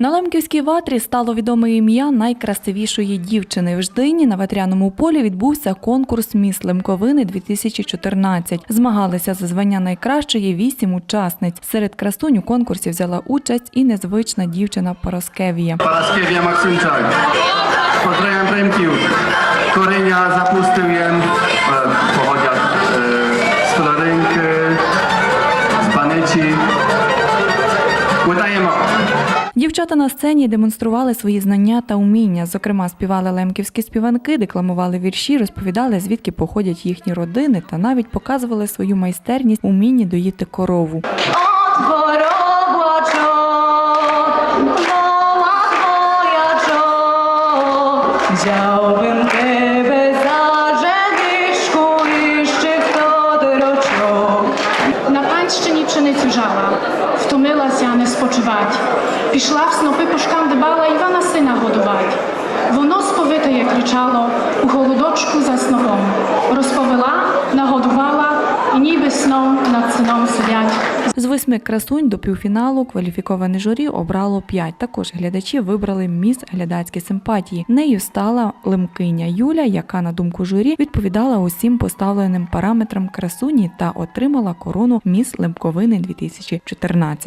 На Лемківській ватрі стало відоме ім'я найкрасивішої дівчини. В Ждині на ветряному полі відбувся конкурс Міс Лемковини 2014. Змагалися за звання найкращої вісім учасниць. Серед красунь у конкурсі взяла участь і незвична дівчина Пороскевія. Maksymczak. Pozdrawiam Remkił. Korynia zapusty jem. Дівчата на сцені демонстрували свої знання та уміння. Зокрема, співали лемківські співанки, декламували вірші, розповідали, звідки походять їхні родини, та навіть показували свою майстерність у вмінні доїти корову. На панщині пшеницю жала, втомилася не спочивать. Пішла в снопи по шкам Івана сина годувать. Воно сповитає кричало у холодочку за снопом. Розповела, нагодувала і ніби сном над сином сидять. З восьми красунь до півфіналу кваліфіковане журі обрало п'ять. Також глядачі вибрали міс глядацькі симпатії. Нею стала лемкиня Юля, яка на думку журі відповідала усім поставленим параметрам красуні та отримала корону міс Лемковини 2014.